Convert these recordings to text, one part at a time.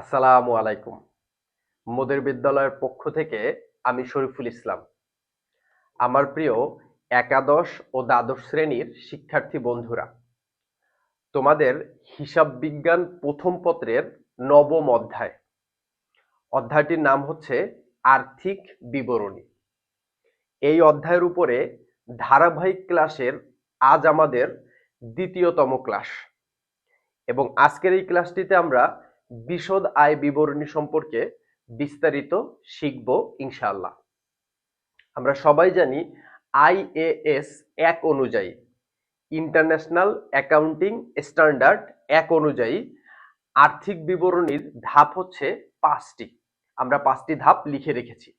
আসসালামু আলাইকুম। মোদের বিদ্যালয়ের পক্ষ থেকে আমি শরীফুল ইসলাম। আমার প্রিয় একাদশ ও দ্বাদশ শ্রেণির শিক্ষার্থী বন্ধুরা, তোমাদের হিসাব বিজ্ঞান প্রথম পত্রের নবম অধ্যায়। অধ্যায়টির নাম হচ্ছে আর্থিক বিবরণী। এই অধ্যায়ের উপরে ধারাবাহিক ক্লাসের আজ আমাদের দ্বিতীয়তম ক্লাস এবং আজকের এই ক্লাসটিতে আমরা বিশদ আয় বিবরণী সম্পর্কে বিস্তারিত শিখব ইনশাআল্লাহ। আমরা সবাই জানি আইএএস এক অনুযায়ী, ইন্টারন্যাশনাল অ্যাকাউন্টিং স্ট্যান্ডার্ড এক অনুযায়ী, আর্থিক বিবরণীর ধাপ হচ্ছে পাঁচটি। আমরা পাঁচটি ধাপ লিখে রেখেছি।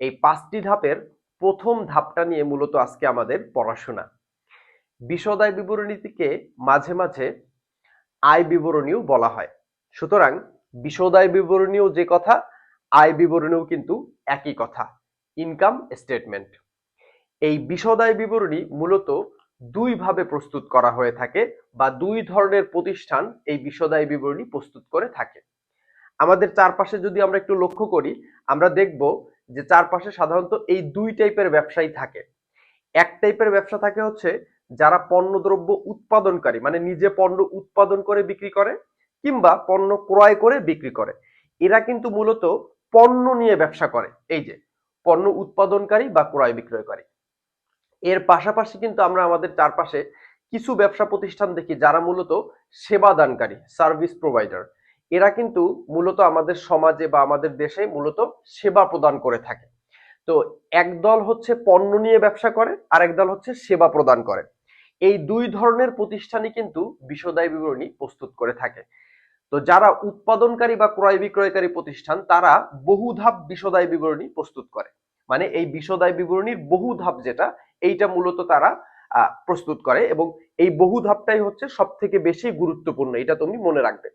এই পাঁচটি ধাপের প্রথম ধাপটা নিয়ে মূলত আজকে আমাদের পড়াশোনা। বিশদায় বিবরণীটিকে মাঝে মাঝে আয় বিবরণীও বলা হয়। সুতরাং বিশদায় বিবরণীও যে কথা, আয় বিবরণীও কিন্তু একই কথা ইনকাম স্টেটমেন্ট এই বিশদায় বিবরণী মূলত দুই ভাবে প্রস্তুত করা হয়ে থাকে বা দুই ধরনের প্রতিষ্ঠান এই বিশদায় বিবরণী প্রস্তুত করে থাকে। আমাদের চারপাশে যদি আমরা একটু লক্ষ্য করি, আমরা দেখব যে চারপাশে সাধারণত এই দুই টাইপের ব্যবসায়ী থাকে। এক টাইপের ব্যবসা থাকে হচ্ছে যারা পণ্যদ্রব্য উৎপাদনকারী মানে নিজে পণ্য উৎপাদন করে বিক্রি করে কিংবা পণ্য ক্রয় করে বিক্রি করে। এরা কিন্তু মূলত পণ্য নিয়ে ব্যবসা করে। এই যে, পণ্য উৎপাদনকারী বা ক্রয় বিক্রয়কারী। এর পাশাপাশি কিন্তু আমরা আমাদের চারপাশে কিছু ব্যবসা প্রতিষ্ঠান দেখি যারা মূলত সেবা দানকারী সার্ভিস প্রোভাইডার এরা কিন্তু মূলত আমাদের সমাজে বা আমাদের দেশে মূলত সেবা প্রদান করে থাকে। তো একদল হচ্ছে পণ্য নিয়ে ব্যবসা করে আর একদল হচ্ছে সেবা প্রদান করে। এই দুই ধরনের প্রতিষ্ঠানই কিন্তু বিশদায় বিবরণী প্রস্তুত করে থাকে। তো যারা উৎপাদনকারী বা ক্রয় বিক্রয়কারী প্রতিষ্ঠান, তারা বহু ধাপ বিশদায় বিবরণী প্রস্তুত করে। মানে এই বিশদায় বিবরণীর বহু ধাপ যেটা, এইটা মূলত তারা প্রস্তুত করে এবং এই বহু ধাপটাই হচ্ছে সব থেকে বেশি গুরুত্বপূর্ণ, এটা তুমি মনে রাখবে।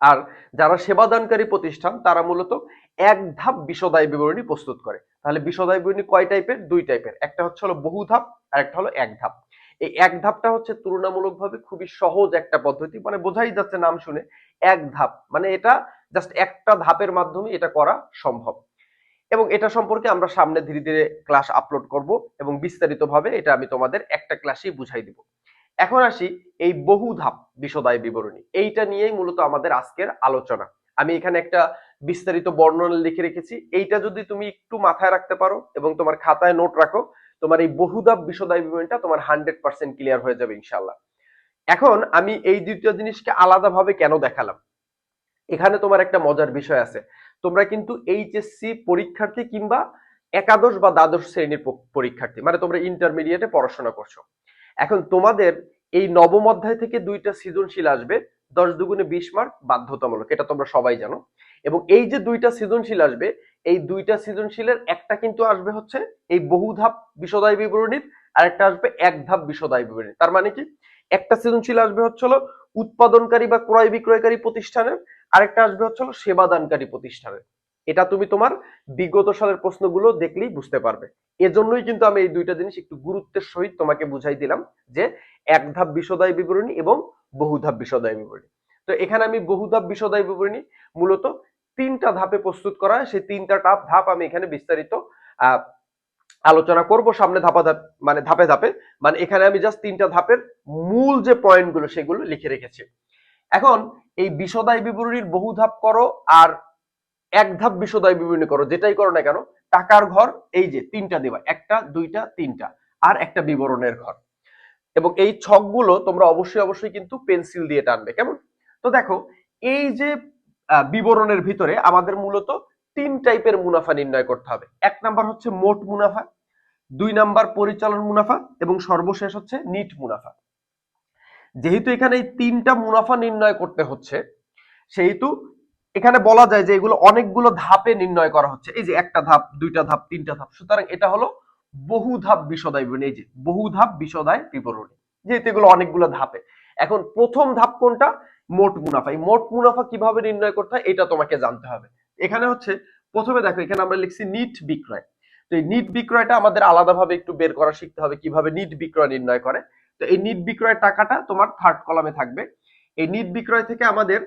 আর যারা সেবাদানকারী প্রতিষ্ঠান, তারা মূলত এক ধাপ বিশদায় বিবরণী প্রস্তুত করে। তাহলে বিশদায় বিবরণী কয় টাইপের? দুই টাইপের। একটা হচ্ছে হলো বহু ধাপ আর একটা হলো এক ধাপ। এই এক ধাপটা হচ্ছে তুলনামূলকভাবে খুবই সহজ একটা পদ্ধতি মানে বোঝাই যাচ্ছে নাম শুনে, এক ধাপ মানে এটা জাস্ট একটা ধাপের মাধ্যমে এটা করা সম্ভব। এবং এটা সম্পর্কে আমরা সামনে ধীরে ধীরে ক্লাস আপলোড করব এবং বিস্তারিতভাবে এটা আমি তোমাদের একটা ক্লাসেই বুঝাই দিব। এখন আসি এই বহু ধাপ বিশদায় বিবরণী, এইটা নিয়েই মূলত আমাদের আজকের আলোচনা। আমি এখানে একটা বিস্তারিত বর্ণনা লিখে রেখেছি, এইটা যদি তুমি একটু মাথায় রাখতে পারো এবং তোমার খাতায় নোট রাখো তোমার এই বহুধাপ বিশদায় বিবরণীটা তোমার হান্ড্রেড পার্সেন্ট ক্লিয়ার হয়ে যাবে ইনশাল্লাহ এখন আমি এই দুইটা জিনিসকে আলাদাভাবে কেন দেখালাম? এখানে তোমার একটা মজার বিষয় আছে। তোমরা কিন্তু এইচএসসি পরীক্ষার্থী কিংবা একাদশ বা দ্বাদশ শ্রেণির পরীক্ষার্থী মানে তোমরা ইন্টারমিডিয়েটে পড়াশোনা করছ। এখন তোমাদের এই নবম অধ্যায় থেকে দুইটা সৃজনশীল আসবে, দশ দুগুণে বিশ মার্ক বাধ্যতামূলক, এটা তোমরা সবাই জানো। এবং এই যে দুইটা সৃজনশীল আসবে এই দুইটা সৃজনশীলের একটা কিন্তু আসবে হচ্ছে এই বহু ধাপ বিশদায় বিবরণীর আর একটা আসবে এক ধাপ বিশদায় বিবরণী তার মানে কি? একটা সৃজনশীল আসবে হচ্ছে উৎপাদনকারী বা ক্রয় বিক্রয়কারী প্রতিষ্ঠানের, আরেকটা আসবে হচ্ছে হলো সেবাদানকারী প্রতিষ্ঠানের। এটা তুমি তোমার বিগত সালের প্রশ্নগুলো দেখলেই বুঝতে পারবে। এজন্যই কিন্তু আমি এই দুইটা জিনিস একটু গুরুত্বের সহিত তোমাকে বুঝাই দিলাম যে এক ধাপ বিশদায় বিবরণী এবং বহু ধাপ বিশদায় বিবরণী। তো এখানে আমি বহু ধাপ বিশদায় বিবরণী মূলত তিনটা ধাপে প্রস্তুত করা, সেই তিনটা টাপ ধাপ আমি এখানে বিস্তারিত আলোচনা করব সামনে ধাপা ধাপ মানে ধাপে ধাপে। মানে এখানে আমি জাস্ট তিনটা ধাপের মূল যে পয়েন্টগুলো সেগুলো লিখে রেখেছি। এখন এই বিশদায় বিবরণীর বহু ধাপ করো আর এক ধাপ বিশদায় বিবরণী করো, যেটাই করো না কেন, টাকার ঘর, এই যে তিনটা দেবা একটা, দুইটা, তিনটা, আর একটা বিবরণের ঘর। এবং এই ছকগুলো তোমরা অবশ্যই অবশ্যই কিন্তু পেন্সিল দিয়ে টানবে, কেমন? তো দেখো, এই যে বিবরণের ভিতরে আমাদের মূলত তিন টাইপের মুনাফা নির্ণয় করতে হবে। এক নাম্বার হচ্ছে মোট মুনাফা, দুই নাম্বার পরিচালন মুনাফা, এবং সর্বশেষ হচ্ছে নিট মুনাফা। যেহেতু এখানে এই তিনটা মুনাফা নির্ণয় করতে হচ্ছে, সেহেতু এখানে বলা যায় যে এগুলো অনেকগুলো ধাপে নির্ণয় করা হচ্ছে। এই যে একটা ধাপ, দুইটা ধাপ, তিনটা ধাপ, সুতরাং এটা হলো বহু ধাপ বিশদায় এই যে বহু ধাপ বিশদায় বিবরণী। যেহেতু এগুলো অনেকগুলো ধাপে। এখন প্রথম ধাপ কোনটা? মোট মুনাফা। এই মোট মুনাফা কীভাবে নির্ণয় করতে হয় এটা তোমাকে জানতে হবে। এখানে হচ্ছে, প্রথমে দেখো, এখানে আমরা লিখছি নিট বিক্রয়। তো এই নিট বিক্রয়টা আমাদের আলাদাভাবে একটু বের করা শিখতে হবে কীভাবে নিট বিক্রয় নির্ণয় করে। তো এই নিট বিক্রয়ের টাকাটা তোমার থার্ড কলামে থাকবে। এই নিট বিক্রয় থেকে আমাদের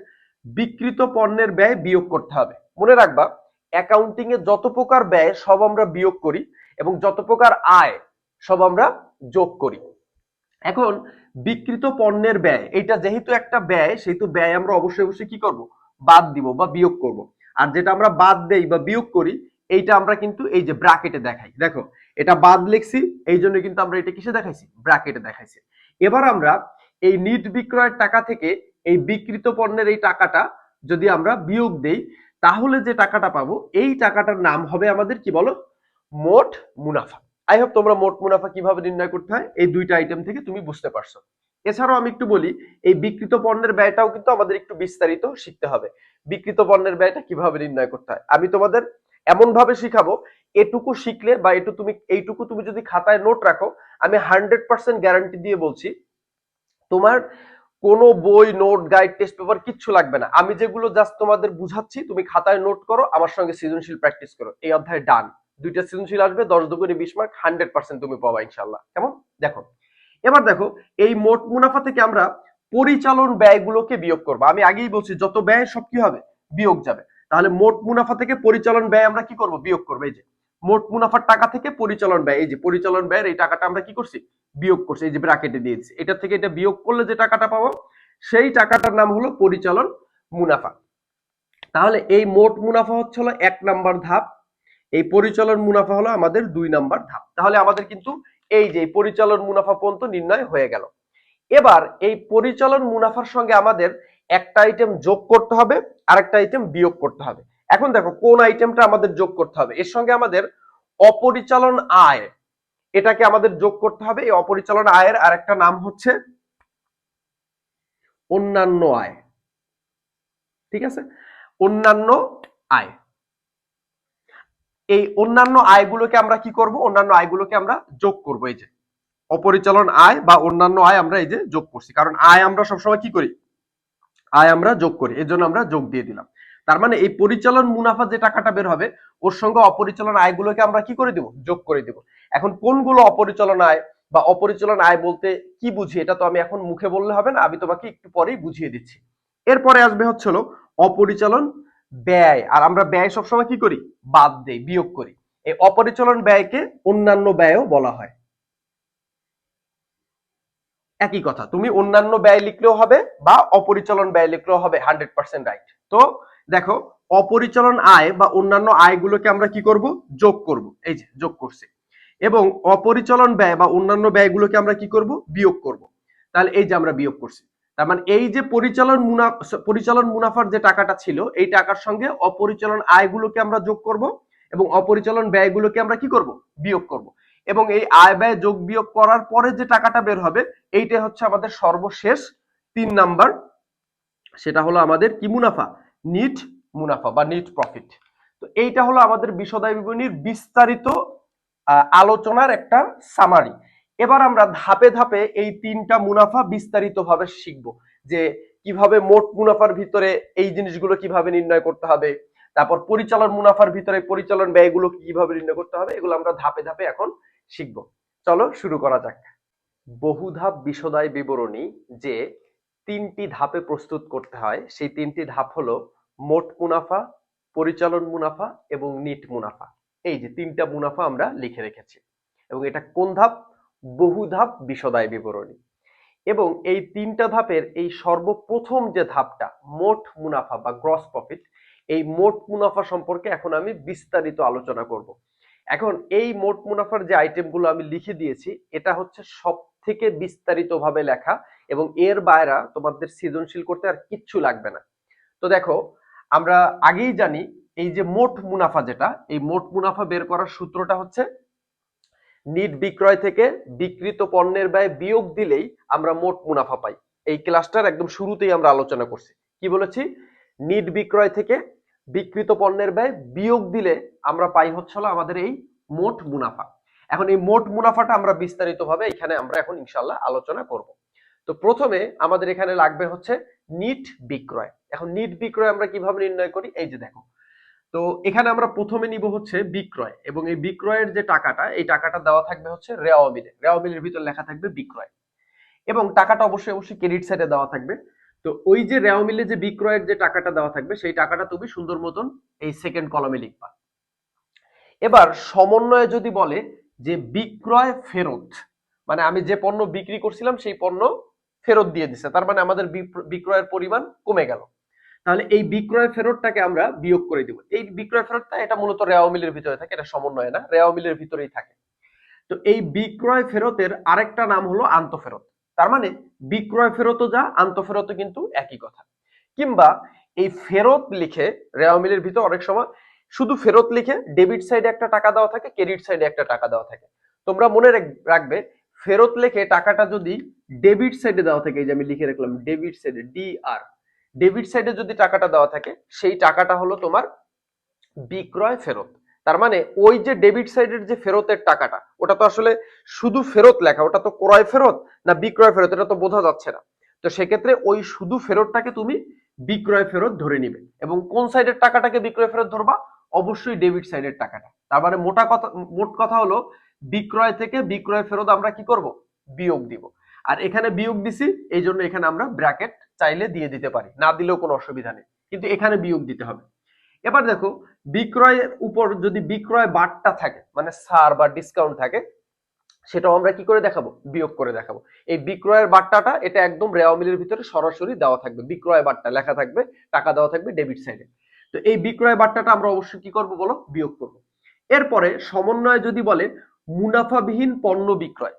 বিকৃত পণ্যের ব্যয় বিয়োগ করতে হবে। মনে রাখবা অ্যাকাউন্টিং এ যত প্রকার ব্যয় সব আমরা বিয়োগ করি এবং যত প্রকার আয় সব আমরা যোগ করি। এখন বিকৃত পণ্যের ব্যয়, এটা যেহেতু একটা ব্যয়, সেহেতু ব্যয় আমরা অবশ্যই অবশ্যই কি করব? বাদ দিব বা বিয়োগ করব। আর যেটা আমরা বাদ দেই বা বিয়োগ করি, এইটা আমরা কিন্তু এই যে ব্র্যাকেটে দেখাই। দেখো, এটা বাদ লিখছি, এই জন্য কিন্তু আমরা এটা কিসে দেখাইছি? ব্র্যাকেটে দেখাইছি। এবার আমরা এই নিট বিক্রয়ের টাকা থেকে এই বিকৃত পণ্যের এই টাকাটা যদি আমরা বিয়োগ দেই, তাহলে যে টাকাটা পাবো, এই টাকাটার নাম হবে আমাদের কি বলো? মোট মুনাফা। আই হোপ তোমরা মোট মুনাফা কীভাবে নির্ণয় করতে হয়? এই দুইটা আইটেম থেকে তুমি বুঝতে পারছ। এছাড়াও আমি একটু বলি, এই বিকৃত পণ্যের ব্যয়টাও কিন্তু আমাদের একটু বিস্তারিত শিখতে হবে। বিকৃত পণ্যের ব্যয়টা কীভাবে নির্ণয় করতে হয়? আমি তোমাদের এমন ভাবে শিখাবো, এটুকু শিখলে বা এটু তুমি, এইটুকু তুমি যদি খাতায় নোট রাখো, আমি হান্ড্রেড পার্সেন্ট গ্যারান্টি দিয়ে বলছি, তোমার কোনো বই নোট গাইড টেস্ট পেপার কিচ্ছু লাগবে না। আমি যেগুলো জাস্ট তোমাদের বুঝাচ্ছি, তুমি খাতায় নোট করো, আমার সঙ্গে সৃজনশীল প্র্যাকটিস করো। এই অধ্যায় ডান দুইটা সৃজনশীল আসবে, দশ দুগুণে বিশ মার্ক হান্ড্রেড পার্সেন্ট তুমি পাবা ইনশাল্লাহ কেমন? দেখো, এবার দেখো, এই মোট মুনাফা থেকে আমরা পরিচালন ব্যয়গুলোকে বিয়োগ করব। আমি আগেই বলছি, যত ব্যয় সব কি হবে? বিয়োগ যাবে। তাহলে মোট মুনাফা থেকে পরিচালন ব্যয় আমরা কি করব? বিয়োগ করব। এই যে, মোট মুনাফার টাকা থেকে পরিচালন ব্যয়, এই যে পরিচালন ব্যয়ের এই টাকাটা আমরা কি করছি? বিয়োগ করছি, এই যে ব্র্যাকেটে দিয়েছি। এটা থেকে এটা বিয়োগ করলে যে টাকাটা পাবো, সেই টাকাটার নাম হলো পরিচালন মুনাফা। তাহলে এই মোট মুনাফা হচ্ছে হলো এক নাম্বার ধাপ। এই পরিচালন মুনাফা হলো আমাদের দুই নাম্বার ধাপ। তাহলে আমাদের কিন্তু এই যে পরিচালন মুনাফা পর্যন্ত নির্ণয় হয়ে গেল। এবার এই পরিচালন মুনাফার সঙ্গে আমাদের একটা আইটেম যোগ করতে হবে আর একটা আইটেম বিয়োগ করতে হবে। এখন দেখো, কোন আইটেমটা আমাদের যোগ করতে হবে? এর সঙ্গে আমাদের অপরিচালন আয়, এটাকে আমাদের যোগ করতে হবে। এই অপরিচালন আয়ের আরেকটা নাম হচ্ছে অন্যান্য আয়। ঠিক আছে? অন্যান্য আয়। এই অন্যান্য আয়গুলোকে আমরা কি করব? অন্যান্য আয়গুলোকে আমরা যোগ করব। এই যে অপরিচালন আয় বা অন্যান্য আয় আমরা এই যে যোগ করছি। কারণ আয় আমরা সবসময় কি করি? আয় আমরা যোগ করি। এর জন্য আমরা যোগ দিয়ে দিলাম। তার মানে এই পরিচালন মুনাফা যে টাকাটা বের হবে, ওর সঙ্গে অপরিচালন আয়গুলোকে আমরা কি করে দিব? যোগ করে দিব। এখন কোনগুলো অপরিচালন আয় বা অপরিচালন আয় বলতে কি বুঝি, এটা তো আমি এখন মুখে বললে হবে না, আমি তোমাকে একটু পরেই বুঝিয়ে দিচ্ছি। এরপরে আসবে হচ্ছে হলো অপরিচালন ব্যয়। আর আমরা ব্যয় সবসময় কি করি? বাদ দেই, বিয়োগ করি। এই অপরিচালন ব্যয়কে অন্যান্য ব্যয়ও বলা হয়। একই কথা, তুমি অন্যান্য ব্যয় লিখলেও হবে বা অপরিচালন ব্যয় লিখলেও হবে হান্ড্রেড পার্সেন্ট রাইট তো দেখো, অপরিচলন আয় বা অন্যান্য আয়গুলোকে আমরা কি করব? যোগ করব। এই যে, যোগ করছি। এবং অপরিচলন ব্যয় বা অন্যান্য ব্যয়গুলোকে আমরা কি করব? বিয়োগ করব। তাহলে এই যে আমরা বিয়োগ করছি। তার মানে এই যে পরিচালন মুনাফা পরিচালন মুনাফার যে টাকাটা ছিল, এই টাকার সঙ্গে অপরিচালন আয়গুলোকে আমরা যোগ করব এবং অপরিচালন ব্যয়গুলোকে আমরা কি করব? বিয়োগ করব। এবং এই আয় ব্যয় যোগ বিয়োগ করার পরে যে টাকাটা বের হবে এইটা হচ্ছে আমাদের সর্বশেষ তিন নাম্বার। সেটা হলো আমাদের কি মুনাফা? নিট মুনাফা বা নিট প্রফিট তো এইটা হলো আমাদের বিশদায় বিবরণীর বিস্তারিত আলোচনার একটা সামারি এবার আমরা ধাপে ধাপে এই তিনটা মুনাফা বিস্তারিতভাবে শিখব যে কীভাবে মোট মুনাফার ভিতরে এই জিনিসগুলো কীভাবে নির্ণয় করতে হবে, তারপর পরিচালন মুনাফার ভিতরে পরিচালন ব্যয়গুলো কীভাবে নির্ণয় করতে হবে, এগুলো আমরা ধাপে ধাপে এখন শিখব। চলো শুরু করা যাক। বহুধাপ বিশদায় বিবরণী যে তিনটি ধাপে প্রস্তুত করতে হয়, সেই তিনটি ধাপ হলো মোট মুনাফা, পরিচালন মুনাফা এবং নিট মুনাফা। এই যে তিনটা মুনাফা আমরা লিখে রেখেছি। এবং এটা কোন ধাপ? বহু ধাপ বিশদায় বিবরণী। এবং এই তিনটা ধাপের এই সর্বপ্রথম যে ধাপটা, মোট মুনাফা বা গ্রস প্রফিট এই মোট মুনাফা সম্পর্কে এখন আমি বিস্তারিত আলোচনা করব। এখন এই মোট মুনাফার যে আইটেমগুলো আমি লিখে দিয়েছি, এটা হচ্ছে সব থেকে বিস্তারিত ভাবে লেখা এবং এর বাইরা তোমাদের সৃজনশীল করতে আর কিচ্ছু লাগবে না। তো দেখো, আমরা আগেই জানি এই যে মোট মুনাফা যেটা, এই মোট মুনাফা বের করার সূত্রটা হচ্ছে নিট বিক্রয় থেকে বিকৃত পণ্যের ব্যয় বিয়োগ দিলেই আমরা মোট মুনাফা পাই। এই ক্লাসটার একদম শুরুতেই আমরা আলোচনা করছি। কি বলেছি? নিট বিক্রয় থেকে বিকৃত পণ্যের ব্যয় বিয়োগ দিলে আমরা পাই হচ্ছে আমাদের এই মোট মুনাফা। এখন এই মোট মুনাফাটা আমরা বিস্তারিতভাবে এখানে আমরা এখন ইনশাল্লাহ আলোচনা করব। তো প্রথমে আমাদের এখানে লাগবে হচ্ছে নিট বিক্রয়। এখন নিট বিক্রয় আমরা কীভাবে নির্ণয় করি? এই যে দেখো তো এখানে আমরা প্রথমে নিব হচ্ছে বিক্রয় এবং এই বিক্রয়ের যে টাকাটা, এই টাকাটা দেওয়া থাকবে হচ্ছে রেওয়া বিলে রেওয়া ভিতর লেখা থাকবে বিক্রয়। এবং টাকাটা অবশ্যই অবশ্যই ক্রেডিট সাইডে দেওয়া থাকবে। তো ওই যে রেওয়া মিলে যে বিক্রয়ের যে টাকাটা দেওয়া থাকবে, সেই টাকাটা তুমি সুন্দর মতন এই সেকেন্ড কলমে লিখবা। এবার সমন্বয়ে যদি বলে যে বিক্রয় ফেরত মানে আমি যে পণ্য বিক্রি করছিলাম, সেই পণ্য ফেরত দিয়ে দিছে। তার মানে আমাদের বিক্রয়ের পরিমাণ কমে গেল। তাহলে এই বিক্রয় ফেরতটাকে আমরা বিয়োগ করে দিব। এই বিক্রয় ফেরতটা এটা মূলত রেওয়া মিলের ভিতরে থাকে, এটা সমন্বয় না রেওয়া মিলের ভিতরেই থাকে। তো এই বিক্রয় ফেরতের আরেকটা নাম হলো আন্তঃফেরত। তার মানে বিক্রয় ফেরতও যা, আন্তঃফেরতও কিন্তু একই কথা। কিংবা এই ফেরত লিখে রেওয়া মিলের ভিতর অনেক সময় শুধু ফেরত লিখে ডেবিট সাইডে একটা টাকা দেওয়া থাকে, ক্রেডিট সাইডে একটা টাকা দেওয়া থাকে। তোমরা মনে রাখ- রাখবে, ফেরত লিখে টাকাটা যদি ডেবিট সাইডে দেওয়া থাকে, এই যে আমি লিখে রাখলাম, ডেবিট সাইডে ডি আর ডেবিট সাইডে যদি টাকাটা দেওয়া থাকে, সেই টাকাটা হলো তোমার বিক্রয় ফেরত। তার মানে ওই যে ডেবিট সাইডের যে ফেরতের টাকাটা, ওটা তো আসলে শুধু ফেরত লেখা, ওটা তো ক্রয় ফেরত না বিক্রয় ফেরত, এটা তো বোঝা যাচ্ছে না। তো সেক্ষেত্রে ওই শুধু ফেরতটাকে তুমি বিক্রয় ফেরত ধরে নিবে। এবং কোন সাইডের টাকাটাকে বিক্রয় ফেরত ধরবা? অবশ্যই ডেবিট সাইডের টাকাটা। তার মানে মোটা কথা, মোট কথা হলো বিক্রয় থেকে বিক্রয় ফেরত আমরা কি করব? বিয়োগ দিব। আর এখানে বিয়োগ দিছি, এই জন্য এখানে আমরা ব্র্যাকেট চাইলে দিয়ে দিতে পারি, না দিলেও কোনো অসুবিধা নেই। কিন্তু এখানে বিয়োগ দিতে হবে। এবার দেখো, বিক্রয়ের উপর যদি বিক্রয় বারটা থাকে মানে ছাড় বা ডিসকাউন্ট থাকে, সেটাও আমরা কি করে দেখাবো? বিয়োগ করে দেখাবো। এই বিক্রয়ের বার্তাটা এটা একদম রেওয়া মিলের ভিতরে সরাসরি দেওয়া থাকবে। বিক্রয় বার্তা লেখা থাকবে, টাকা দেওয়া থাকবে ডেবিট সাইডে তো এই বিক্রয় বার্তাটা আমরা অবশ্যই কি করব বলো? বিয়োগ করব। এরপরে সমন্বয় যদি বলে, মুনাফাবিহীন পণ্য বিক্রয়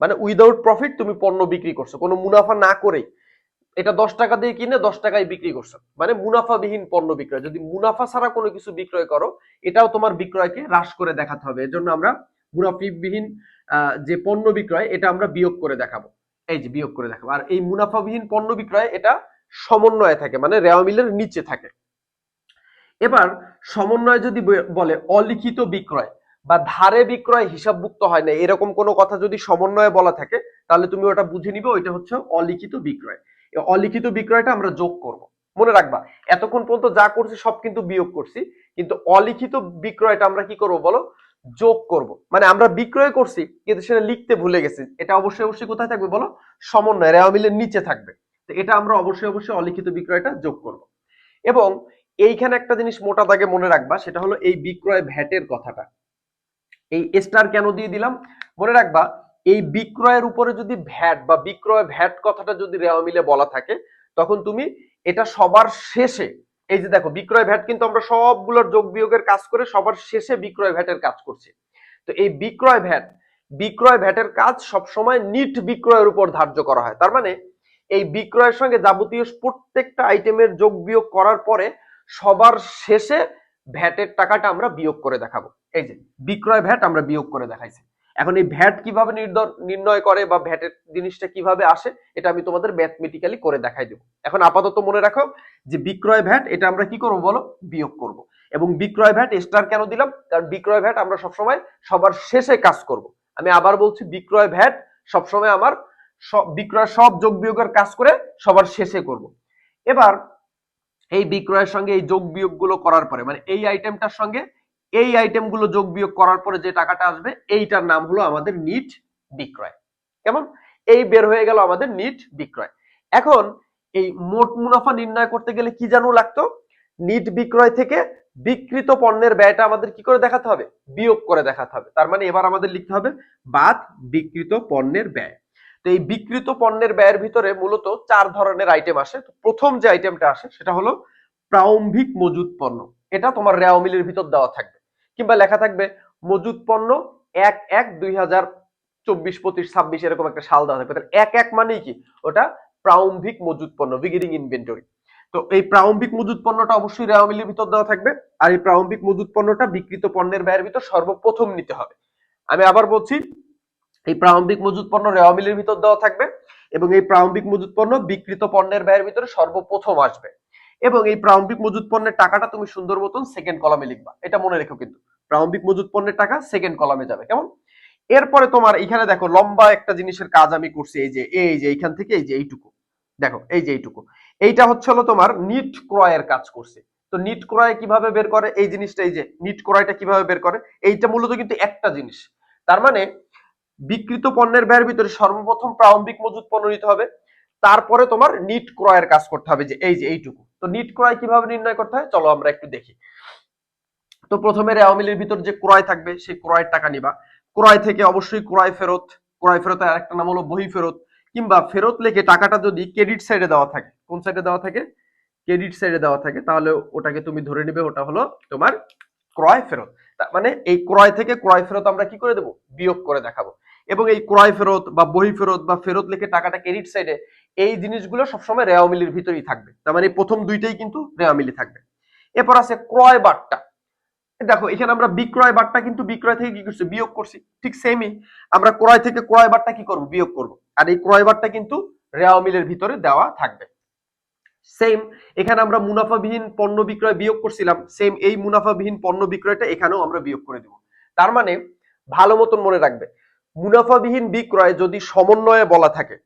মানে উইদাউট প্রফিট তুমি পণ্য বিক্রি করছ, কোনো মুনাফা না করেই। এটা দশ টাকা দিয়ে কিনে দশ টাকায় বিক্রি করছ মানে মুনাফাবিহীন পণ্য বিক্রয়। যদি মুনাফা ছাড়া কোনো কিছু বিক্রয় করো, এটাও তোমার বিক্রয়কে হ্রাস করে দেখাতে হবে। এর জন্য আমরা মুনাফিবিহীন যে পণ্য বিক্রয়, এটা আমরা বিয়োগ করে দেখাবো। এই যে বিয়োগ করে দেখাবো। আর এই মুনাফাবিহীন পণ্য বিক্রয়, এটা সমন্বয়ে থাকে। মানে রেওয়া মিলের নিচে থাকে। এবার সমন্বয় যদি বলে অলিখিত বিক্রয় বা ধারে বিক্রয় হিসাবভুক্ত হয় না, এরকম কোনো কথা যদি সমন্বয়ে বলা থাকে, তাহলে তুমি ওটা বুঝে নিবে, ওইটা হচ্ছে অলিখিত বিক্রয়। অলিখিত বিক্রয়টা আমরা যোগ করব। মনে রাখবা, এতক্ষণ পর্যন্ত যা করছি সব কিন্তু বিয়োগ করছি, কিন্তু অলিখিত বিক্রয়টা আমরা কি করব বলো? যোগ করব। মানে আমরা বিক্রয় করছি, কিন্তু সেটা লিখতে ভুলে গেছি। এটা অবশ্যই অবশ্যই কোথায় থাকবে বলো? সমন্বয়, রেওয়া মিলের নিচে থাকবে। তো এটা আমরা অবশ্যই অবশ্যই অলিখিত বিক্রয়টা যোগ করব। এবং এইখানে একটা জিনিস মোটা দাগে মনে রাখবা, সেটা হলো এই বিক্রয় ভ্যাটের কথাটা। এই স্টার কেন দিয়ে দিলাম? মনে রাখবা এই বিক্রয়ের উপরে যদি ভ্যাট বা বিক্রয় ভ্যাট কথাটা যদি রেওয়া মিলে বলা থাকে, তখন তুমি এটা সবার শেষে, এই যে দেখো বিক্রয় ভ্যাট কিন্তু আমরা সবগুলোর যোগ বিয়োগের কাজ করে সবার শেষে বিক্রয় ভ্যাটের কাজ করছি। তো এই বিক্রয় ভ্যাট, বিক্রয় ভ্যাটের কাজ সবসময় নিট বিক্রয়ের উপর ধার্য করা হয়। তার মানে এই বিক্রয়ের সঙ্গে যাবতীয় প্রত্যেকটা আইটেমের যোগ বিয়োগ করার পরে সবার শেষে ভ্যাটের টাকাটা আমরা বিয়োগ করে দেখাবো। এই যে বিক্রয় ভ্যাট আমরা বিয়োগ করে দেখাইছি। এখন এই ভ্যাট কীভাবে নির্ণয় করে বা ভ্যাটের জিনিসটা কীভাবে আসে, এটা আমি তোমাদের ম্যাথমেটিক্যালি করে দেখাই দেবো। এখন আপাতত মনে রাখো যে বিক্রয় ভ্যাট, এটা আমরা কি করব বলো? বিয়োগ করব। এবং বিক্রয় ভ্যাট স্টার কেন দিলাম? কারণ বিক্রয় ভ্যাট আমরা সবসময় সবার শেষে কাজ করব। আমি আবার বলছি বিক্রয় ভ্যাট সবসময় আমার বিক্রয় সব যোগ বিয়োগের কাজ করে সবার শেষে করব। এবার এই বিক্রয়ের সঙ্গে এই যোগ বিয়োগগুলো করার পরে মানে এই আইটেমটার সঙ্গে এই আইটেমগুলো যোগ বিয়োগ করার পরে যে টাকাটা আসবে, এইটার নাম হলো আমাদের নিট বিক্রয়। কেমন? এই বের হয়ে গেল আমাদের নিট বিক্রয়। এখন এই মোট মুনাফা নির্ণয় করতে গেলে কি জানো লাগতো? নিট বিক্রয় থেকে বিকৃত পণ্যের ব্যয়টা আমাদের কি করে দেখাতে হবে? বিয়োগ করে দেখাতে হবে। তার মানে এবার আমাদের লিখতে হবে বাদ বিকৃত পণ্যের ব্যয়। তো এই বিকৃত পণ্যের ব্যয়ের ভিতরে মূলত চার ধরনের আইটেম আসে। তো প্রথম যে আইটেমটা আসে, সেটা হলো প্রারম্ভিক মজুত পণ্য। এটা তোমার রেওয়া মিলের ভিতর দেওয়া থাকবে। কিংবা লেখা থাকবে মজুত পণ্য এক এক দুই হাজার চব্বিশ, পঁচিশ, ছাব্বিশ এরকম একটা সাল দেওয়া থাকবে। এক এক মানেই কি? ওটা প্রারম্ভিক মজুত পণ্য বিগিনিং ইনভেন্টরি তো এই প্রারম্ভিক মজুত পণ্যটা অবশ্যই রেওয়া মিলের ভিতর দেওয়া থাকবে। আর এই প্রারম্ভিক মজুত পণ্যটা বিকৃত পণ্যের ব্যয়ের ভিতর সর্বপ্রথম নিতে হবে। আমি আবার বলছি, এই প্রারম্ভিক মজুত পণ্য রেওয়া মিলের ভিতর দেওয়া থাকবে এবং এই প্রারম্ভিক মজুত পণ্য বিকৃত পণ্যের ব্যয়ের ভিতরে সর্বপ্রথম আসবে। এবং এই প্রারম্ভিক মজুত পণ্যের টাকাটা তুমি সুন্দর মতন সেকেন্ড কলামে লিখবা। এটা মনে রেখো কিন্তু। প্রারম্ভিক মজুত পণ্যের টাকা সেকেন্ড কলামে যাবে, কেমন? এরপরে তোমার এখানে দেখো লম্বা একটা জিনিসের কাজ আমি করছি, এই যে এই যে, এইখান থেকে এই যে, এইটুকু। দেখো, এই যে, এইটুকু। এইটা হচ্ছে হলো তোমার নিট ক্রয়ের কাজ করছে। তো নিট ক্রয় কীভাবে বের করে? এই জিনিসটা, এই যে, নিট ক্রয়টা কীভাবে বের করে? এইটা মূলত কিন্তু একটা জিনিস। তার মানে বিকৃত পণ্যের ব্যয়ের ভিতরে সর্বপ্রথম প্রারম্ভিক মজুত পণ্য নিতে হবে। তারপরে তোমার নিট ক্রয়ের কাজ করতে হবে, যে, এই যে, এইটুকু। তো নিট ক্রয় কীভাবে নির্ণয় করতে হয়? চলো আমরা একটু দেখি। তো প্রথমে রেওয়া মিলের ভিতর যে ক্রয় থাকবে, সেই ক্রয়ের টাকা নিবা। ক্রয় থেকে অবশ্যই ক্রয় ফেরত, ক্রয় ফেরতের আরেকটা নাম হলো বহি ফেরত, কিংবা ফেরত লেখে টাকাটা যদি ক্রেডিট সাইডে দেওয়া থাকে, কোন সাইডে দেওয়া থাকে? ক্রেডিট সাইডে দেওয়া থাকে, তাহলে ওটাকে তুমি ধরে নিবে, ওটা হলো তোমার ক্রয় ফেরত। মানে এই ক্রয় থেকে ক্রয় ফেরত আমরা কি করে দেবো? বিয়োগ করে দেখাবো। এবং এই ক্রয় ফেরত বা বহি ফেরত বা ফেরত লেখে টাকাটা ক্রেডিট সাইডে এই জিনিসগুলো সবসময় রেওয়া মিলির ভিতরেই থাকবে। তার মানে প্রথম দুইটাই কিন্তু রেওয়া মিলি থাকবে। এরপর আছে ক্রয় বাট্টা। দেখো, এখানে আমরা বিক্রয় বাট্টা কিন্তু বিক্রয় থেকে কি করছি? বিয়োগ করছি। ঠিক সেমই আমরা ক্রয় থেকে ক্রয় বাট্টা কি করব? বিয়োগ করব। আর এই ক্রয় বাট্টা কিন্তু রেওয়া মিলের ভিতরে দেওয়া থাকবে। সেম এখানে আমরা মুনাফাবিহীন পণ্য বিক্রয় বিয়োগ করছিলাম। সেম এই মুনাফাবিহীন পণ্য বিক্রয়টা এখানেও আমরা বিয়োগ করে দিব। তার মানে ভালো মতন মনে রাখবে। মুনাফাবিহীন বিক্রয় যদি সমন্বয়ে বলা থাকে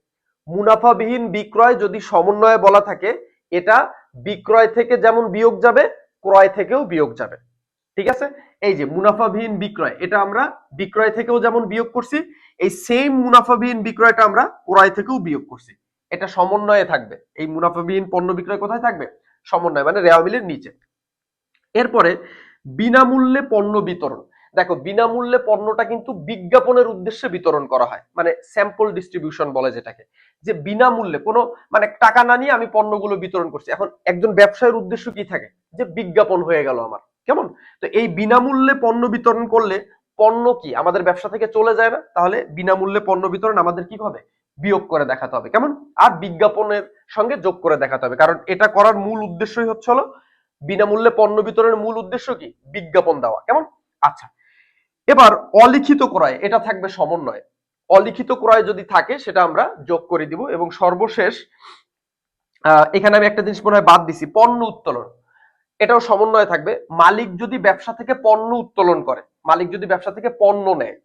মুনাফাবিহীন বিক্রয় যদি সমন্বয়ে বলা থাকে, এটা বিক্রয় থেকে যেমন বিয়োগ যাবে, ক্রয় থেকেও বিয়োগ যাবে। ঠিক আছে? এই যে মুনাফাবিহীন বিক্রয়, এটা আমরা বিক্রয় থেকেও যেমন বিয়োগ করছি, এই সেম মুনাফাবিহীন বিক্রয়টা আমরা ক্রয় থেকেও বিয়োগ করছি। এটা সমন্বয়ে থাকবে। এই মুনাফাবিহীন পণ্য বিক্রয় কোথায় থাকবে? সমন্বয় মানে রেওয়া মিলের নিচে। এরপরে বিনামূল্যে পণ্য বিতরণ। দেখো, বিনামূল্যে পণ্যটা কিন্তু বিজ্ঞাপনের উদ্দেশ্যে বিতরণ করা হয়। মানে স্যাম্পল ডিস্ট্রিবিউশন বলে যেটাকে। যে বিনামূল্যে কোনো মানে টাকা না নিয়ে আমি পণ্যগুলো বিতরণ করছি। এখন একজন ব্যবসায়ের উদ্দেশ্য কি থাকে? যে বিজ্ঞাপন হয়ে গেল আমার। কেমন? তো এই বিনামূল্যে পণ্য বিতরণ করলে পণ্য কি? আমাদের ব্যবসা থেকে চলে যায় না? তাহলে বিনামূল্যে পণ্য বিতরণ আমাদের কি হবে? বিয়োগ করে দেখাতে হবে। কেমন? আর বিজ্ঞাপনের সঙ্গে যোগ করে দেখাতে হবে। কারণ এটা করার মূল উদ্দেশ্যই হচ্ছে হলো, বিনামূল্যে পণ্য বিতরণের মূল উদ্দেশ্য কি? বিজ্ঞাপন দেওয়া। কেমন? আচ্ছা এবার অলিখিত ক্রয়, এটা থাকবে সমন্বয়। অলিখিত ক্রয় যদি থাকে, সেটা আমরা যোগ করে দিব এবং সর্বশেষ এখানে আমি একটা জিনিস মনে হয় বাদ দিছি, পণ্য উত্তোলন। এটাও সমন্বয় থাকবে। মালিক যদি ব্যবসা থেকে পণ্য উত্তোলন করে, মালিক যদি ব্যবসা থেকে পণ্য নেয়,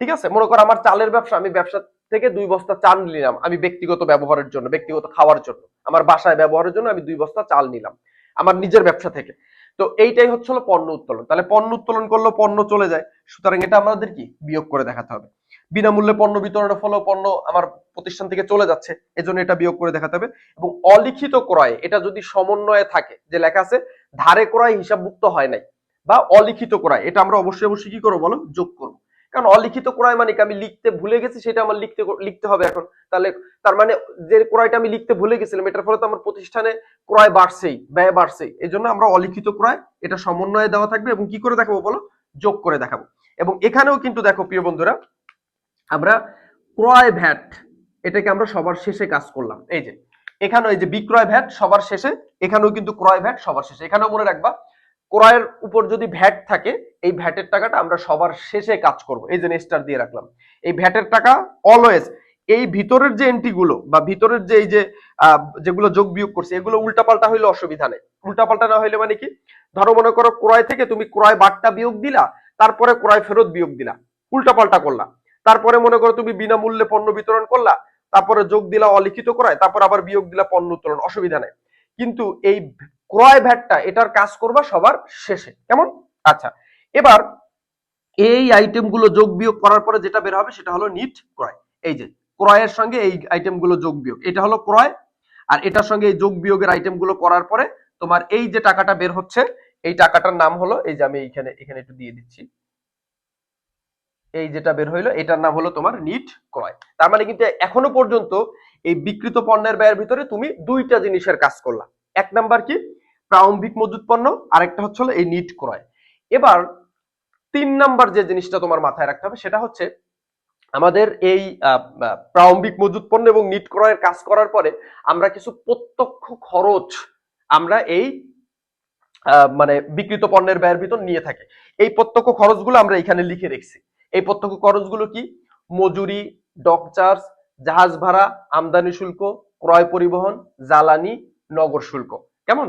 ঠিক আছে? মনে করো আমার চালের ব্যবসা, আমি ব্যবসা থেকে দুই বস্তা চাল নিলাম, আমি ব্যক্তিগত ব্যবহারের জন্য, ব্যক্তিগত খাওয়ার জন্য। আমার বাসায় ব্যবহারের জন্য আমি দুই বস্তা চাল নিলাম, আমার নিজের ব্যবসা থেকে। তো এইটাই হচ্ছে হলো পণ্য উত্তোলন। তাহলে পণ্য উত্তোলন করলেও পণ্য চলে যায়, সুতরাং এটা আমাদের কি? বিয়োগ করে দেখাতে হবে। বিনামূল্যে পণ্য বিতরণের ফলে পণ্য আমার প্রতিষ্ঠান থেকে চলে যাচ্ছে, এজন্য এটা বিয়োগ করে দেখাতে হবে। এবং অলিখিত ক্রয়, এটা যদি সমন্বয়ে থাকে, যে লেখা আছে, ধারে ক্রয় হিসাবভুক্ত হয় নাই বা অলিখিত ক্রয় এটা আমরা অবশ্যই অবশ্যই কি করব বলো? যোগ করব। কারণ অলিখিত ক্রয় মানে আমি লিখতে ভুলে গেছি, সেটা আমার লিখতে লিখতে হবে এখন। তাহলে তার মানে যে ক্রয়টা আমি লিখতে ভুলে গেছিলাম, এটার ফলে তো আমার প্রতিষ্ঠানে ক্রয় বাড়ছেই, ব্যয় বাড়ছেই। এই জন্য আমরা অলিখিত ক্রয় এটা সমন্বয়ে দেওয়া থাকবে এবং কি করে দেখাবো বলো? যোগ করে দেখাবো। এবং এখানেও কিন্তু দেখো, প্রিয় বন্ধুরা, আমরা ক্রয় ভ্যাট, এটাকে আমরা সবার শেষে কাজ করলাম। এই যে, এখানেও এই যে বিক্রয় ভ্যাট সবার শেষে, এখানেও কিন্তু ক্রয় ভ্যাট সবার শেষে। এখানেও মনে রাখবা ক্রয়ের উপর যদি ভ্যাট থাকে, এই ভ্যাটের টাকাটা আমরা সবার শেষে কাজ করব। এই যে স্টার দিয়ে রাখলাম। এই ভ্যাটের টাকা অলওয়েজ এই ভিতরের যে এন্ট্রি গুলো বা ভিতরের যে এই যে যেগুলো যোগ বিয়োগ করছে, এগুলো উল্টাপাল্টা হইলে অসুবিধা নেই। উল্টাপাল্টা না হইলে মানে কি? ধরো মনে করো ক্রয় থেকে তুমি ক্রয় বাট্টা বিয়োগ দিলা, তারপরে ক্রয় ফেরত বিয়োগ দিলা। উল্টাপাল্টা করলা। তারপরে মনে করো তুমি বিনামূল্যে পণ্য বিতরণ করলা, তারপরে যোগ দিলা অলিখিত ক্রয়, তারপর আবার বিয়োগ দিলা পণ্য উত্তোলন। অসুবিধা নেই। কিন্তু এই ক্রয় ভ্যাটটা, এটার কাজ করবা সবার শেষে। কেমন? আচ্ছা এবার এই আইটেমগুলো যোগ বিয়োগ করার পরে যেটা বের হবে সেটা হলো নিট ক্রয়। এই যে, ক্রয়ের সঙ্গে এই আইটেমগুলো যোগ বিয়োগ, এটা হলো ক্রয়, আর এটার সঙ্গে এই যোগ বিয়োগের আইটেমগুলো করার পরে তোমার এই যে টাকাটা বের হচ্ছে, এই টাকাটার নাম হলো, এই যে আমি এখানে এখানে একটু দিয়ে দিচ্ছি। এই যেটা বের হইল, এটার নাম হলো তোমার নিট ক্রয়। তার মানে কিন্তু এখনও পর্যন্ত এই বিকৃত পণ্যের ব্যয়ের ভিতরে তুমি দুইটা জিনিসের কাজ করলা। এক নাম্বার কি? প্রারম্ভিক মজুত পণ্য, আরেকটা হচ্ছে এই নিট ক্রয়। এবার তিন নাম্বার যে জিনিসটা তোমার মাথায় রাখতে হবে, সেটা হচ্ছে আমাদের এই প্রারম্ভিক মজুত পণ্য এবং নিট ক্রয়ের কাজ করার পরে আমরা কিছু প্রত্যক্ষ খরচ আমরা এই মানে বিকৃত পণ্যের ব্যয়ের ভিতর নিয়ে থাকি। এই প্রত্যক্ষ খরচগুলো আমরা এখানে লিখে রেখেছি। এই প্রত্যক্ষ খরচগুলো কি? মজুরি, ডক চার্জ, জাহাজ ভাড়া, আমদানি শুল্ক, ক্রয় পরিবহন, জ্বালানি নগর শুল্ক। কেমন?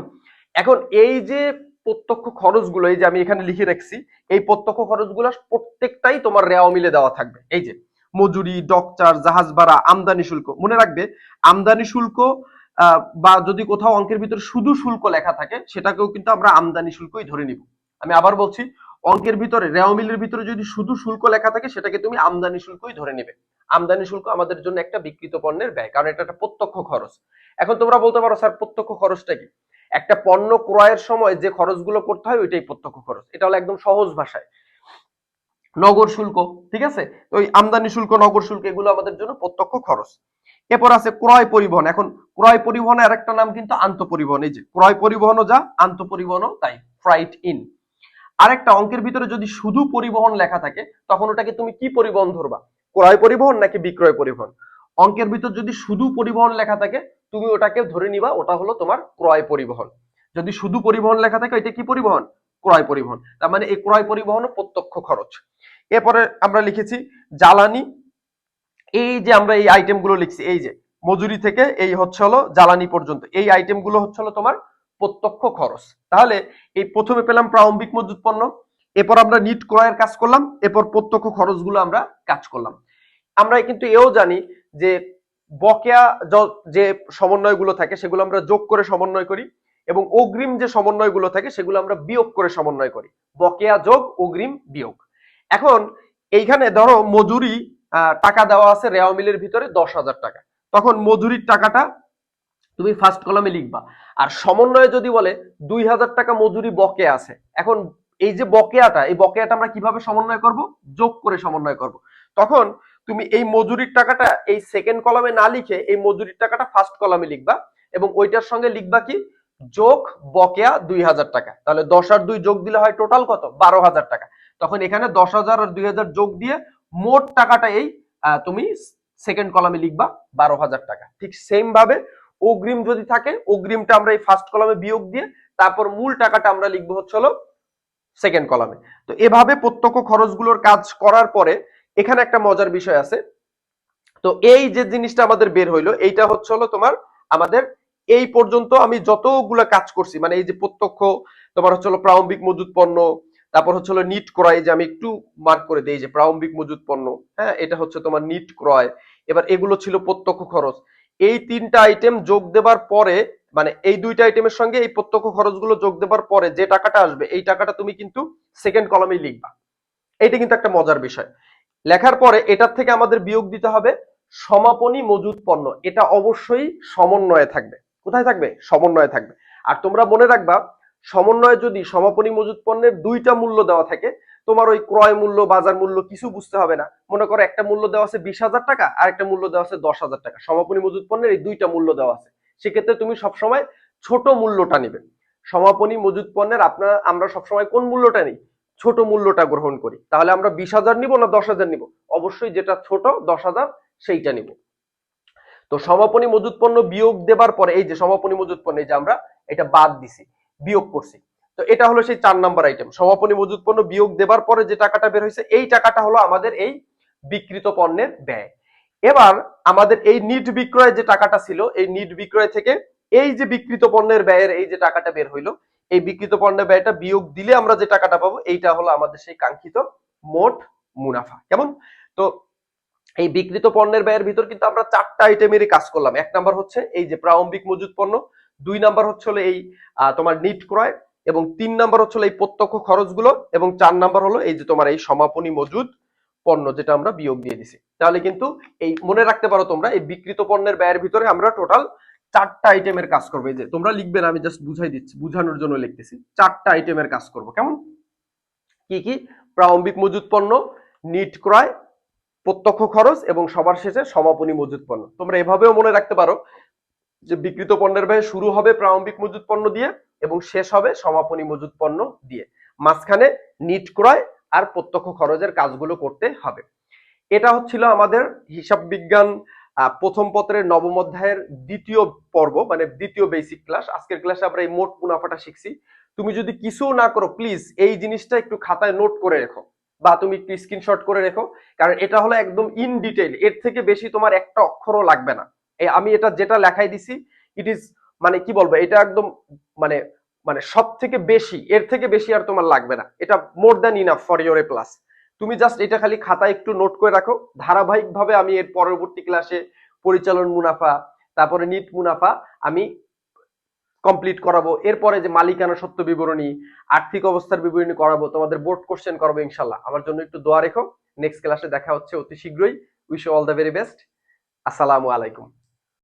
এখন এই যে প্রত্যক্ষ খরচগুলো, এই যে আমি এখানে লিখে রাখছি, এই প্রত্যক্ষ খরচগুলো প্রত্যেকটাই তোমার রেওয়া মিলে দেওয়া থাকবে। এই যে মজুরি ডক চার্জ জাহাজ ভাড়া, আমদানি শুল্ক, মনে রাখবে, আমদানি শুল্ক বা যদি কোথাও অঙ্কের ভিতরে শুধু শুল্ক লেখা থাকে, সেটাকেও কিন্তু আমরা আমদানি শুল্কই ধরে নিব। আমি আবার বলছি, অঙ্কের ভিতরে রেওয়া মিলের ভিতরে যদি শুধু শুল্ক লেখা থাকে, সেটাকে তুমি আমদানি শুল্কই ধরে নেবে। আমদানি শুল্ক আমাদের জন্য একটা বিকৃত পণ্যের ব্যয়, কারণ এটা একটা প্রত্যক্ষ খরচ। এখন তোমরা বলতে পারো, স্যার, প্রত্যক্ষ খরচটা কি? একটা পণ্য ক্রয়ের সময় যে খরচগুলো করতে হয়, ওইটাই প্রত্যক্ষ খরচ। এটা হলো একদম সহজ ভাষায়। নগর শুল্ক, ঠিক আছে? ওই আমদানি শুল্ক, নগর শুল্ক, এগুলো আমাদের জন্য প্রত্যক্ষ খরচ। এরপর আছে ক্রয় পরিবহন। এখন ক্রয় পরিবহনের আরেকটা নাম কিন্তু আন্ত পরিবহন। এই যে, ক্রয় পরিবহনও যা, আন্ত পরিবহনও তাই ফ্রাইট ইন আরেকটা অঙ্কের ভিতরে যদি শুধু পরিবহন লেখা থাকে, তখন ওটাকে তুমি কি পরিবহন ধরবা? ক্রয় পরিবহন নাকি বিক্রয় পরিবহন? অঙ্কের ভিতর যদি শুধু পরিবহন লেখা থাকে তুমি ওটাকে ধরে নিবা, ওটা হলো তোমার ক্রয় পরিবহন। যদি শুধু পরিবহন লেখা থাকে, এটা কি পরিবহন? ক্রয় পরিবহন। তার মানে এই ক্রয় পরিবহন প্রত্যক্ষ খরচ। এরপরে আমরা লিখেছি জ্বালানি। এই যে আমরা এই আইটেমগুলো লিখছি, এই যে মজুরি থেকে এই হচ্ছে হলো জ্বালানি পর্যন্ত। এই আইটেমগুলো হচ্ছে হলো তোমার প্রত্যক্ষ খরচ। তাহলে এই প্রথমে পেলাম প্রারম্ভিক মজুত পণ্য, এরপর আমরা নিট ক্রয়ের কাজ করলাম, এরপর প্রত্যক্ষ খরচগুলো আমরা কাজ করলাম। আমরা কিন্তু এও জানি যে বকেয়া যে সমন্বয়গুলো থাকে, সেগুলো আমরা যোগ করে সমন্বয় করি এবং অগ্রিম যে সমন্বয়গুলো থাকে, সেগুলো আমরা বিয়োগ করে সমন্বয় করি। বকেয়া যোগ, অগ্রিম বিয়োগ। এখন এইখানে ধরো মজুরি টাকা দেওয়া আছে রেওয়া মিলের ভিতরে দশ হাজার টাকা। তখন মজুরির টাকাটা তুমি ফার্স্ট কলামে লিখবা। আর সমন্বয়ে যদি বলে দুই হাজার টাকা মজুরি বকেয়া আছে, এখন এই যে বকেয়াটা, এই বকেয়াটা আমরা কীভাবে সমন্বয় করব? যোগ করে সমন্বয় করব। তখন তুমি এই মজুরির টাকাটা এই সেকেন্ড কলামে না লিখে এই মজুরির টাকাটা ফার্স্ট কলামে লিখবা এবং ওইটার সঙ্গে লিখবা কি? যোগ বকেয়া দুই হাজার টাকা। তাহলে দশ আর দুই যোগ দিলে হয় টোটাল কত? বারো হাজার টাকা। তখন এখানে দশ হাজার আর দুই হাজার যোগ দিয়ে মোট টাকাটা এই তুমি সেকেন্ড কলামে লিখবা বারো হাজার টাকা। ঠিক সেম ভাবে অগ্রিম যদি থাকে, অগ্রিমটা আমরা এই ফার্স্ট কলামে বিয়োগ দিয়ে তারপর মূল টাকাটা আমরা লিখব হচ্ছে হলো সেকেন্ড কলামে তো এভাবে প্রত্যক্ষ খরচগুলোর কাজ করার পরে এখানে একটা মজার বিষয় আছে। তো এই যে জিনিসটা আমাদের বের হইল, এইটা হচ্ছে হলো তোমার আমাদের এই পর্যন্ত আমি যতগুলো কাজ করছি মানে এই যে প্রত্যক্ষ, তোমার হচ্ছে হলো প্রারম্ভিক মজুত পণ্য, তারপর হচ্ছে হলো নিট ক্রয় যে আমি একটু মার্ক করে দিই যে প্রারম্ভিক মজুত পণ্য হ্যাঁ এটা হচ্ছে তোমার নিট ক্রয়। এবার এগুলো ছিল প্রত্যক্ষ খরচ। এই তিনটা আইটেম যোগ দেবার পরে মানে এই দুইটা আইটেমের সঙ্গে এই প্রত্যক্ষ খরচগুলো যোগ দেবার পরে যে টাকাটা আসবে, এই টাকাটা তুমি কিন্তু সেকেন্ড কলামেই লিখবা। এটা কিন্তু একটা মজার বিষয়। লেখার পরে এটার থেকে আমাদের বিয়োগ দিতে হবে সমাপনী মজুত পণ্য। এটা অবশ্যই সমন্বয়ে থাকবে। কোথায় থাকবে? সমন্বয়ে থাকবে। আর তোমরা মনে রাখবা, সমন্বয়ে যদি সমাপনী মজুত পণ্যের দুইটা মূল্য দেওয়া থাকে, তোমার ওই ক্রয় মূল্য, বাজার মূল্য কিছু বুঝতে হবে না। মনে করো একটা মূল্য দেওয়া আছে বিশ হাজার টাকা আর একটা মূল্য দেওয়া আছে দশ হাজার টাকা। সমাপনী মজুত পণ্যের এই দুইটা মূল্য দেওয়া আছে। সেক্ষেত্রে তুমি সবসময় ছোট মূল্যটা নিবে। সমাপনী মজুত পণ্যের আপনার, আমরা সবসময় কোন মূল্যটা নিই? ছোট মূল্যটা গ্রহণ করি। তাহলে আমরা বিশ হাজার নিবো না দশ হাজার নিবো? অবশ্যই যেটা ছোট, দশ হাজার, সেইটা নিব। তো সমাপনী মজুত পণ্য বিয়োগ দেবার পরে, এই যে সমাপনী মজুত পণ্য যে আমরা এটা বাদ দিছি, বিয়োগ করছি। তো এটা হলো সেই চার নাম্বার আইটেম সমাপনী মজুত পণ্য বিয়োগ দেবার পরে যে টাকাটা বের হয়েছে, এই টাকাটা হলো আমাদের এই বিকৃত পণ্যের ব্যয়। এবার আমাদের এই নিট বিক্রয় যে টাকাটা ছিল, এই নিট বিক্রয় থেকে এই যে বিকৃত পণ্যের ব্যয়ের এই যে টাকাটা বের হইল এই বিকৃত পণ্যের ব্যয়টা বিয়োগ দিলে আমরা যে টাকাটা পাবো, এইটা হলো আমাদের সেই কাঙ্ক্ষিত মোট মুনাফা। কেমন? তো এই বিকৃত পণ্যের ব্যয়ের ভিতর কিন্তু আমরা চারটা আইটেমেরই কাজ করলাম। এক নাম্বার হচ্ছে এই যে প্রারম্ভিক মজুত পণ্য, দুই নাম্বার হচ্ছে হলো এই তোমার নিট ক্রয়, এবং তিন নাম্বার হচ্ছে এই প্রত্যক্ষ খরচগুলো, এবং চার নাম্বার হলো এই যে তোমার এই সমাপনী মজুদ পণ্য যেটা আমরা বিয়োগ দিয়ে দিছি। তাহলে কিন্তু এই মনে রাখতে পারো তোমরা, এই বিকৃত পণ্যের ব্যয়ের ভিতরে আমরা টোটাল চারটা আইটেমের কাজ করবে। যে, তোমরা লিখবে না, আমি জাস্ট বুঝাই দিচ্ছি, বুঝানোর জন্য লিখতেছি। চারটা আইটেমের কাজ করব। কেমন? কি কি? প্রারম্ভিক মজুত পণ্য, নিট ক্রয়, প্রত্যক্ষ খরচ এবং সবার শেষে সমাপনী মজুত পণ্য। তোমরা এভাবেও মনে রাখতে পারো যে, বিকৃত পণ্যের ব্যয় শুরু হবে প্রারম্ভিক মজুত পণ্য দিয়ে এবং শেষ হবে সমাপনী মজুত পণ্য দিয়ে। মাঝখানে নিট ক্রয় আর প্রত্যক্ষ খরচের কাজগুলো করতে হবে। এটা হচ্ছিল আমাদের হিসাব বিজ্ঞান প্রথম পত্রের নবম অধ্যায়ের দ্বিতীয় পর্ব মানে দ্বিতীয় বেসিক ক্লাস আজকের ক্লাসে আমরা এই মোট মুনাফাটা শিখছি। তুমি যদি কিছু না করো প্লিজ এই জিনিসটা একটু খাতায় নোট করে রেখো বা তুমি একটু স্ক্রিনশট করে রেখো। কারণ এটা হলো একদম ইন ডিটেইল এর থেকে বেশি তোমার একটা অক্ষরও লাগবে না। এই আমি এটা যেটা লেখাই দিছি ইট ইজ মানে কি বলব, এটা একদম মানে মানে সব থেকে বেশি, এর থেকে বেশি আর তোমার লাগবে না। এটা more than enough for your A plus তুমি জাস্ট এটা খালি খাতায় একটু নোট করে রাখো। ধারাবাহিকভাবে আমি এর পরবর্তী ক্লাসে পরিচালন মুনাফা, তারপরে নিট মুনাফা আমি কমপ্লিট করাবো। এরপরে যে মালিকানা সত্য বিবরণী, আর্থিক অবস্থার বিবরণী করাবো, তোমাদের বোর্ড কোশ্চেন করাবো ইনশাল্লাহ। আমার জন্য একটু দোয়া রেখো। নেক্সট ক্লাসে দেখা হচ্ছে অতি শীঘ্রই। Wish all the very best আসসালামু আলাইকুম।